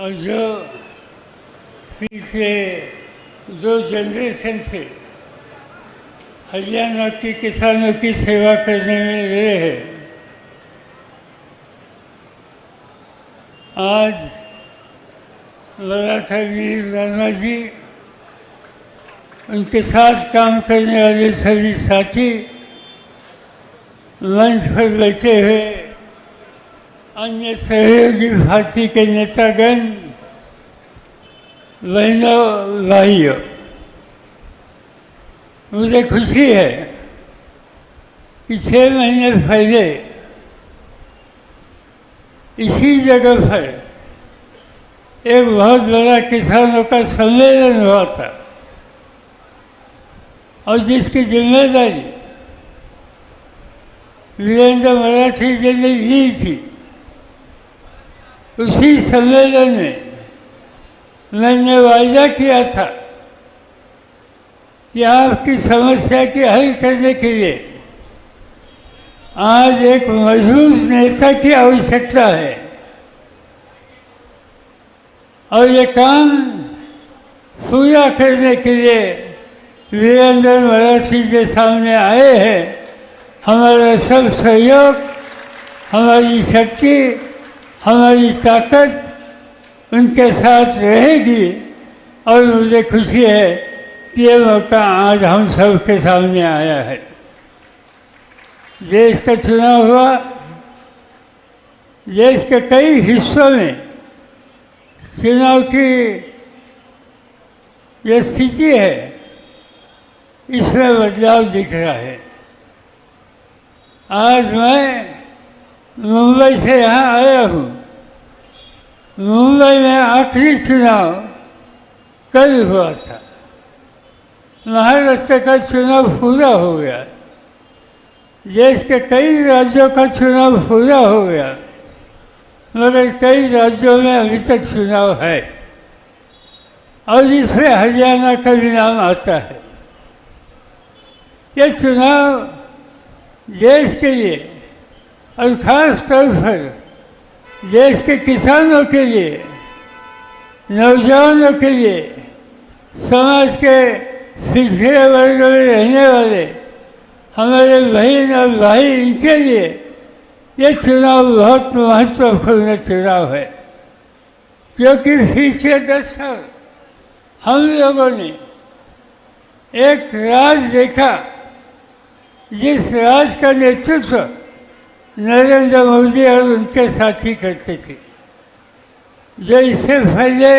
और जो पिछले दो जनरेशन से हरियाणा के किसानों की सेवा करने में रहे हैं। आज मराठा वीर वर्मा जी, उनके साथ काम करने वाले सभी साथी मंच पर बैठे हुए अन्य सहयोगी पार्टी के नेतागण, बहनों, भाइयों, मुझे खुशी है कि छः महीने पहले इसी जगह पर एक बहुत बड़ा किसानों का सम्मेलन हुआ था। और जिसकी ज़िम्मेदारी वीरेंद्र मराठी जी ने ली थी। उसी सम्मेलन में मैंने वायदा किया था कि आपकी समस्या की हल करने के लिए आज एक मज़बूत नेता की आवश्यकता है। और ये काम पूरा करने के लिए वीरेंद्र मराठी के सामने आए हैं। हमारा सब सहयोग, हमारी शक्ति हमारी ताकत उनके साथ रहेगी और मुझे खुशी है कि ये मौका आज हम सबके सामने आया है। देश का चुनाव हुआ, देश के कई हिस्सों में चुनाव की जो स्थिति है, इसमें बदलाव दिख रहा है। आज मैं मुंबई से यहाँ आया हूँ। मुंबई में आखिरी चुनाव कल हुआ था। महाराष्ट्र का चुनाव पूरा हो गया। देश के कई राज्यों का चुनाव पूरा हो गया। मगर कई राज्यों में अभी तक चुनाव है। और इसमें हरियाणा का भी नाम आता है। ये चुनाव देश के लिए और ख़ास तौर पर देश के किसानों के लिए, नौजवानों के लिए, समाज के पिछड़े वर्ग में रहने वाले, हमारे बहन और भाई इनके लिए ये चुनाव बहुत महत्वपूर्ण चुनाव है। क्योंकि पिछले दस साल हम लोगों ने एक राज देखा, जिस राज का नेतृत्व नरेंद्र मोदी और उनके साथी करते थे। जो इससे पहले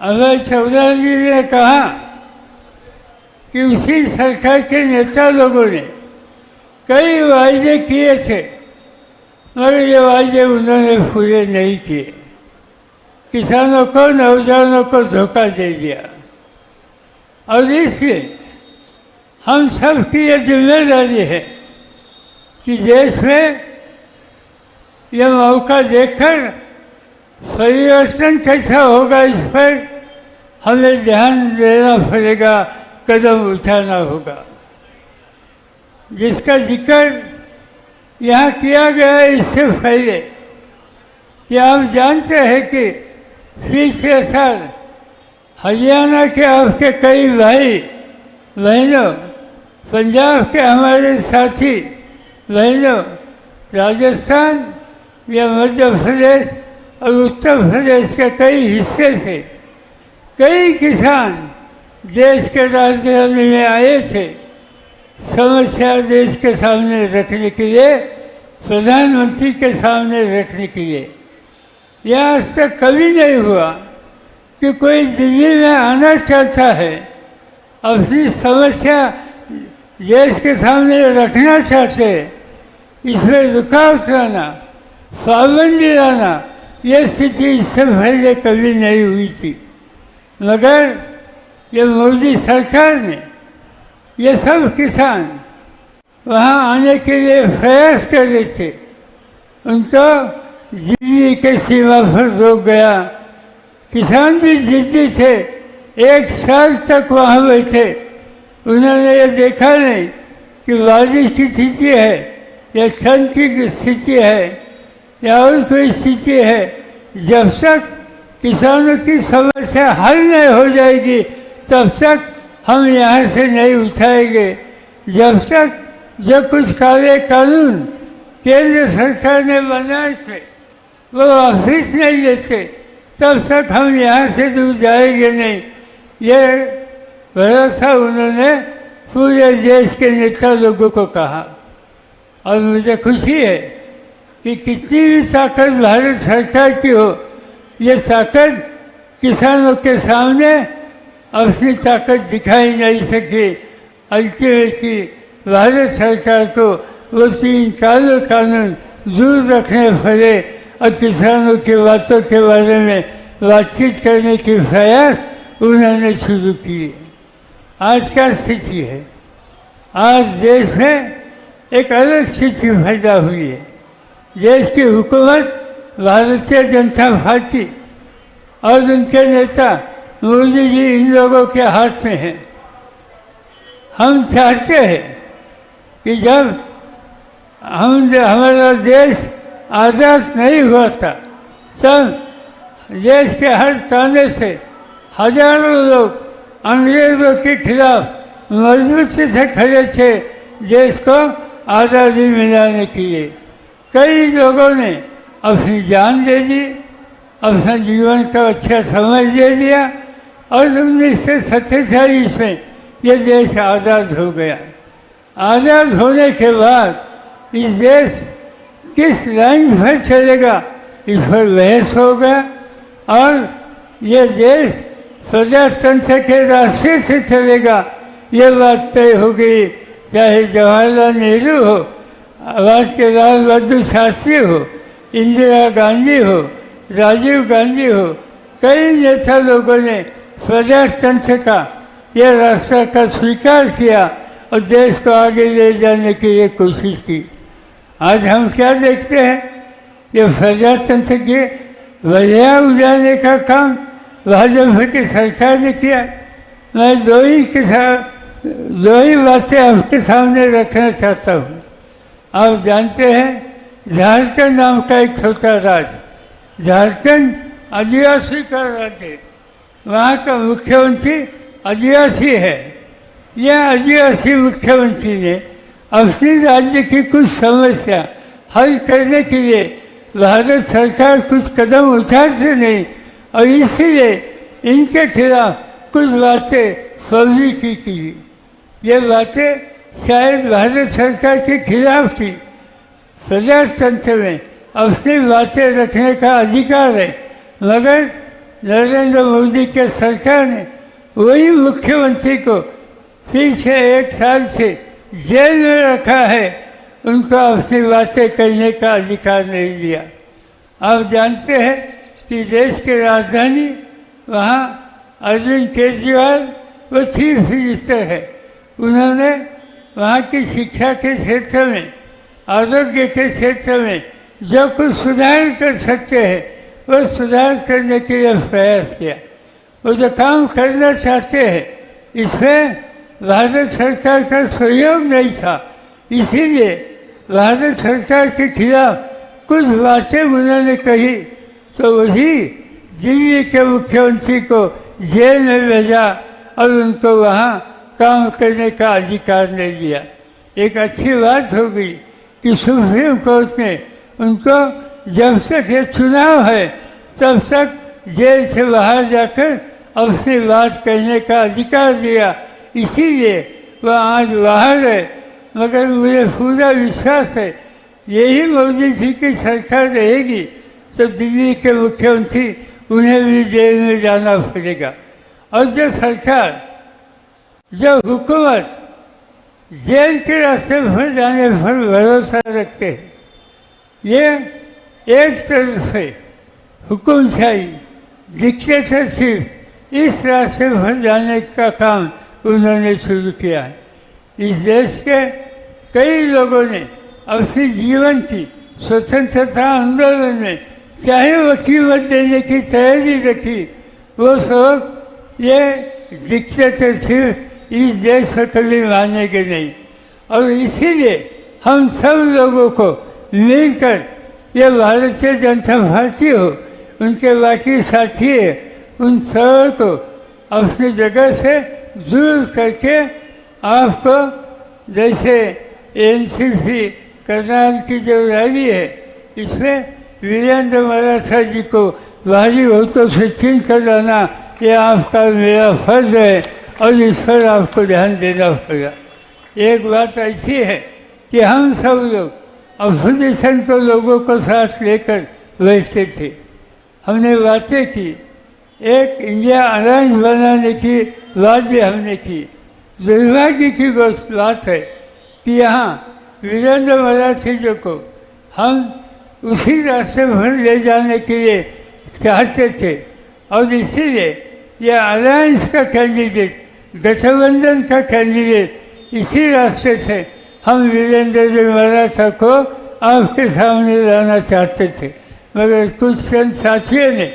अभय चौधरी जी ने कहा कि उसी सरकार के नेता लोगों ने कई वायदे किए थे, मगर ये वायदे उन्होंने पूरे नहीं किए। किसानों को, नौजवानों को धोखा दे दिया। और इसलिए हम सब की ये ज़िम्मेदारी है कि देश में यह मौका देखकर परिवर्तन कैसा होगा इस पर हमें ध्यान देना पड़ेगा, कदम उठाना होगा। जिसका ज़िक्र यहाँ किया गया इससे पहले कि आप जानते हैं कि पिछले साल हरियाणा के आपके कई भाई, बहनों, पंजाब के हमारे साथी बहनों राजस्थान या मध्य प्रदेश और उत्तर प्रदेश के कई हिस्से से कई किसान देश के राजधानी में आए थे। समस्या देश के सामने रखने के लिए, प्रधानमंत्री के सामने रखने के लिए। यह आज तक कभी नहीं हुआ कि कोई दिल्ली में आना चाहता है। अपनी समस्या देश के सामने रखना चाहते, इसमें रुकावट लाना पाबंदी लाना ये स्थिति इससे पहले कभी नहीं हुई थी। मगर ये मोदी सरकार ने, ये सब किसान वहाँ आने के लिए प्रयास कर रहे थे। उनको दिल्ली के सीमा पर रोक गया। किसान भी जिद्दी थे, एक साल तक वहाँ बैठे। उन्होंने ये देखा नहीं कि बारिश की स्थिति है, या ठंड की स्थिति है, या और कोई स्थिति है। जब तक किसानों की समस्या हल नहीं हो जाएगी, तब तक हम यहाँ से नहीं उठाएँगे। जब तक जो कुछ काले कानून केंद्र सरकार ने बनाए थे, वो ऑफ़िस नहीं लेते, तब तक हम यहाँ से दूर जाएँगे नहीं। ये भरोसा उन्होंने पूरे देश के नेता लोगों को कहा। और मुझे खुशी है कि कितनी भी ताकत भारत सरकार की हो, ये ताकत किसानों के सामने अपनी ताकत दिखाई नहीं सकी। अल्टीमेटली भारत सरकार को वो तीन कानून कानून दूर रखने पड़े और किसानों की बातों के बारे में बातचीत करने की प्रयास उन्होंने शुरू किए आज क्या स्थिति है? आज देश में एक अलग स्थिति पैदा हुई है। देश की हुकूमत, भारतीय जनता पार्टी और उनके नेता मोदी जी इन लोगों के हाथ में हैं। हम चाहते हैं कि जब हम हमारा देश आज़ाद नहीं हुआ था, तब देश के हर ताने से हज़ारों लोग अंग्रेज़ों के खिलाफ मजबूती से खड़े थे, देश को आज़ादी मिलाने के लिए। कई लोगों ने अपनी जान दे दी, अपना जीवन का अच्छा समय दे दिया और उन्नीस सौ सत्ताईस में ये देश आज़ाद हो गया। आज़ाद होने के बाद इस देश किस लाइन पर चलेगा, इस पर बहस हो गया और ये देश प्रजातंत्र के रास्ते से चलेगा, ये बात तय हो गई। चाहे जवाहरलाल नेहरू हो के लाल बहादुर शास्त्री हो, इंदिरा गांधी हो, राजीव गांधी हो, कई नेता लोगों ने प्रजातंत्र का यह रास्ता का स्वीकार किया और देश को आगे ले जाने की ये कोशिश की। आज हम क्या देखते हैं? ये प्रजातंत्र के वजह उजाने का काम भाजपा की सरकार ने किया। मैं दो ही के साथ दो ही बातें आपके सामने रखना चाहता हूँ। आप जानते हैं, झारखंड नाम का एक छोटा राज्य झारखंड आदिवासी का राज्य वहाँ का मुख्यमंत्री आदिवासी है। यह आदिवासी मुख्यमंत्री ने अपने राज्य की कुछ समस्या हल करने के लिए भारत सरकार कुछ कदम उठाते नहीं और इसीलिए इनके खिलाफ कुछ बातें फर्जी की थी। ये बातें शायद भारत सरकार के खिलाफ थी। प्रजातंत्र में अपनी बातें रखने का अधिकार है, मगर नरेंद्र मोदी के सरकार ने वही मुख्यमंत्री को पीछे एक साल से जेल में रखा है। उनको अपनी बातें करने का अधिकार नहीं दिया। आप जानते हैं कि देश की राजधानी वहाँ अरविंद केजरीवाल वो चीफ मिनिस्टर है। उन्होंने वहाँ की शिक्षा के क्षेत्र में, आरोग्य के क्षेत्र में जो कुछ सुधार कर सकते हैं, वो सुधार करने के लिए प्रयास किया। वो जो काम करना चाहते हैं, इसमें भारत सरकार का सहयोग नहीं था। इसीलिए भारत सरकार के खिलाफ कुछ बातें उन्होंने कही तो वही दिल्ली के मुख्यमंत्री को जेल में भेजा और उनको वहाँ काम करने का अधिकार नहीं दिया। एक अच्छी बात हो गई कि सुप्रीम कोर्ट ने उनको जब तक ये चुनाव है, तब तक जेल से बाहर जाकर अपनी बात कहने का अधिकार दिया। इसीलिए वह आज बाहर है। मगर मुझे पूरा विश्वास है, यही मोदी जी की सरकार रहेगी। तो दिल्ली के मुख्यमंत्री, उन्हें भी जेल में जाना पड़ेगा। और जो सरकार, जो हुकूमत जेल के रास्ते पर जाने पर भरोसा रखते हैं, ये एक तरफ़ से हुकुमशाही डिक्टेटरशिप इस रास्ते पर जाने का काम उन्होंने शुरू किया है। इस देश के कई लोगों ने अपने जीवन की स्वतंत्रता आंदोलन में चाहे वो कीमत देने की तैयारी रखी वो सब ये दिक्कत सिर्फ़ इस देश को कभी मानने के नहीं। और इसीलिए हम सब लोगों को मिलकर ये भारतीय जनता पार्टी हो, उनके बाकी साथी है, उन सबको अपनी जगह से दूर करके आपको जैसे एन सी पी करनाल की जो रैली है, इसमें वीरेंद्र मराठा जी को भारी से चीन कर लाना ये आपका मेरा फ़र्ज़ है और इस पर आपको ध्यान देना पड़ेगा। एक बात ऐसी है कि हम सब लोग अपोजिशन को लोगों को साथ लेकर बैठते थे। हमने बातें की। एक इंडिया अलायंस बनाने की बात भी हमने की। दुर्भाग्य की बात है कि यहाँ वीरेंद्र मराठी जी को हम उसी रास्ते पर ले जाने के लिए चाहते थे। और इसीलिए यह अलायंस का कैंडिडेट गठबंधन का कैंडिडेट इसी रास्ते से हम वीरेंद्र जी मराठा को आपके सामने लाना चाहते थे। मगर कुछ चंद साथियों ने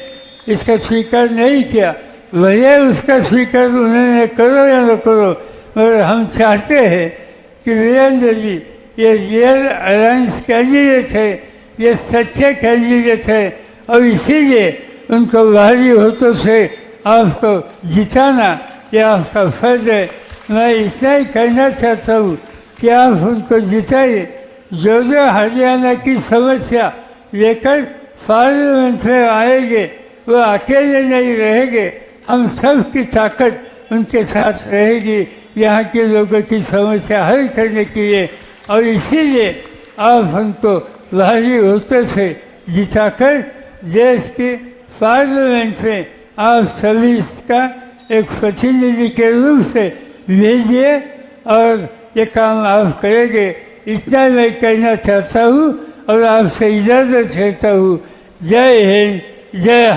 इसका स्वीकार नहीं किया। भले उसका स्वीकार उन्होंने करो या न करो, मगर हम चाहते हैं कि वीरेंद्र जी, ये रियल अलायंस कैंडिडेट है ये सच्चे कैंडिडेट है और इसीलिए उनको भारी होतों से आपको जिताना ये आपका फ़र्ज़ है। मैं इतना ही कहना चाहता हूँ कि आप उनको जिताइए। जो जो हरियाणा की समस्या लेकर पार्लियामेंट में आएँगे, वो अकेले नहीं रहेंगे। हम सब की ताकत उनके साथ रहेगी। यहाँ के लोगों की समस्या हल करने के लिए, और इसीलिए आप उनको भारी होते से जिताकर देश के पार्लियामेंट में आप सभी इसका एक प्रतिनिधि के रूप से भेजिए और ये काम आप करेंगे। इतना मैं कहना चाहता हूँ और आपसे इजाज़त चाहता हूँ। जय हिंद, जय